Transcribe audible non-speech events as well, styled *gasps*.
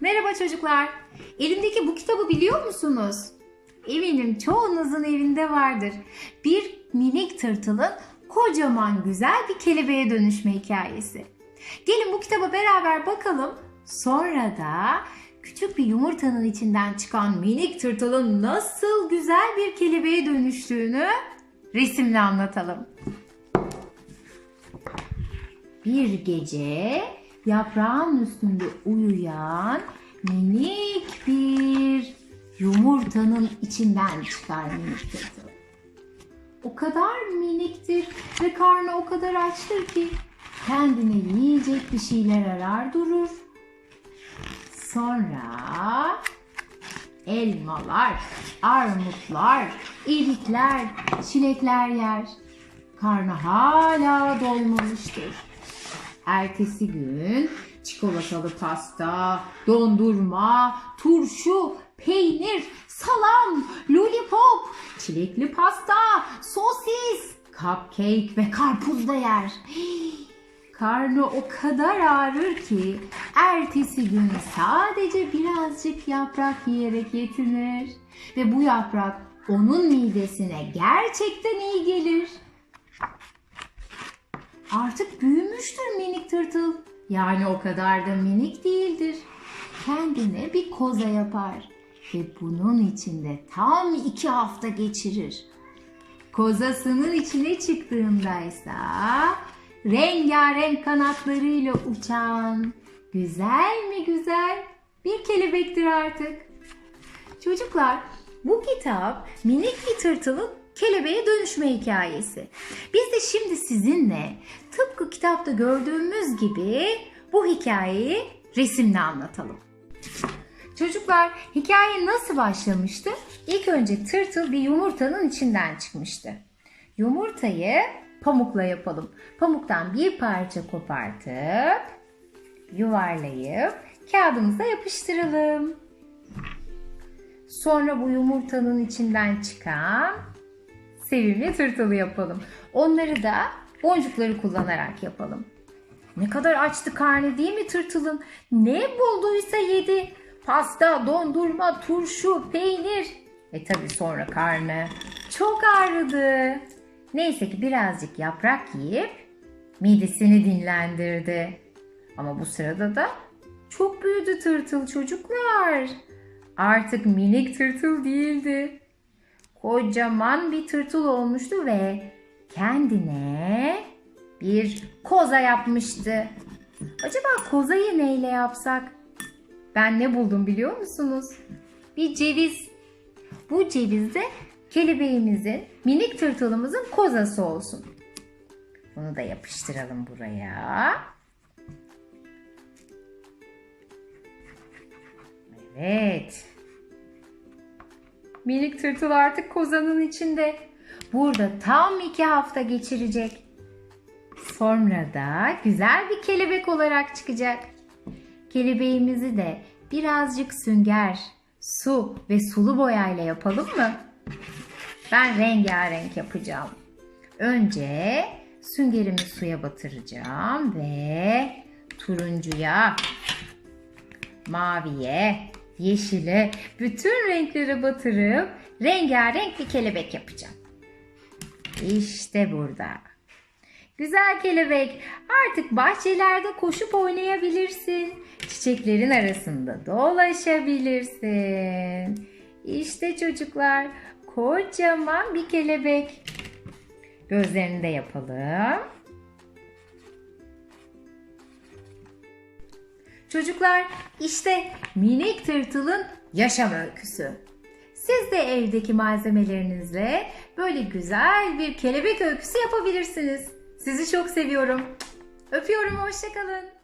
Merhaba çocuklar. Elimdeki bu kitabı biliyor musunuz? Eminim çoğunuzun evinde vardır. Bir minik tırtılın kocaman güzel bir kelebeğe dönüşme hikayesi. Gelin bu kitaba beraber bakalım. Sonra da küçük bir yumurtanın içinden çıkan minik tırtılın nasıl güzel bir kelebeğe dönüştüğünü resimle anlatalım. Bir gece yaprağın üstünde uyuyan minik bir yumurtanın içinden çıkar minik tırtıl. O kadar miniktir ve karnı o kadar açtır ki kendine yiyecek bir şeyler arar durur. Sonra elmalar, armutlar, irikler, çilekler yer. Karnı hala doymamıştır. Ertesi gün çikolatalı pasta, dondurma, turşu, peynir, salam, lollipop, çilekli pasta, sosis, cupcake ve karpuz da yer. *gasps* Karnı o kadar ağrır ki ertesi gün sadece birazcık yaprak yiyerek yetinir. Ve bu yaprak onun midesine gerçekten iyi gelir. Artık büyümüştür tırtıl. Yani o kadar da minik değildir. Kendine bir koza yapar ve bunun içinde tam iki hafta geçirir. Kozasının içine çıktığındaysa rengarenk kanatlarıyla uçan güzel mi güzel bir kelebektir artık. Çocuklar bu kitap minik bir tırtılın kelebeğe dönüşme hikayesi. Biz de şimdi sizinle tıpkı kitapta gördüğümüz gibi bu hikayeyi resimle anlatalım. Çocuklar hikaye nasıl başlamıştı? İlk önce tırtıl bir yumurtanın içinden çıkmıştı. Yumurtayı pamukla yapalım. Pamuktan bir parça kopartıp yuvarlayıp kağıdımıza yapıştıralım. Sonra bu yumurtanın içinden çıkan sevimli tırtılı yapalım. Onları da boncukları kullanarak yapalım. Ne kadar açtı karnı değil mi tırtılın? Ne bulduysa yedi. Pasta, dondurma, turşu, peynir. E tabi sonra karnı çok ağrıdı. Neyse ki birazcık yaprak yiyip midesini dinlendirdi. Ama bu sırada da çok büyüdü tırtıl çocuklar. Artık minik tırtıl değildi. Kocaman bir tırtıl olmuştu ve kendine bir koza yapmıştı. Acaba kozayı neyle yapsak? Ben ne buldum biliyor musunuz? Bir ceviz. Bu ceviz de kelebeğimizin, minik tırtılımızın kozası olsun. Bunu da yapıştıralım buraya. Evet. Minik tırtıl artık kozanın içinde. Burada tam iki hafta geçirecek. Sonra da güzel bir kelebek olarak çıkacak. Kelebeğimizi de birazcık sünger, su ve sulu boyayla yapalım mı? Ben rengarenk yapacağım. Önce süngerimi suya batıracağım ve turuncuya, maviye, yeşile, bütün renklere batırıp rengarenk bir kelebek yapacağım. İşte burada. Güzel kelebek, artık bahçelerde koşup oynayabilirsin. Çiçeklerin arasında dolaşabilirsin. İşte çocuklar, kocaman bir kelebek. Gözlerini de yapalım. Çocuklar, işte minik tırtılın yaşam öyküsü. Siz de evdeki malzemelerinizle böyle güzel bir kelebek öyküsü yapabilirsiniz. Sizi çok seviyorum. Öpüyorum, hoşçakalın.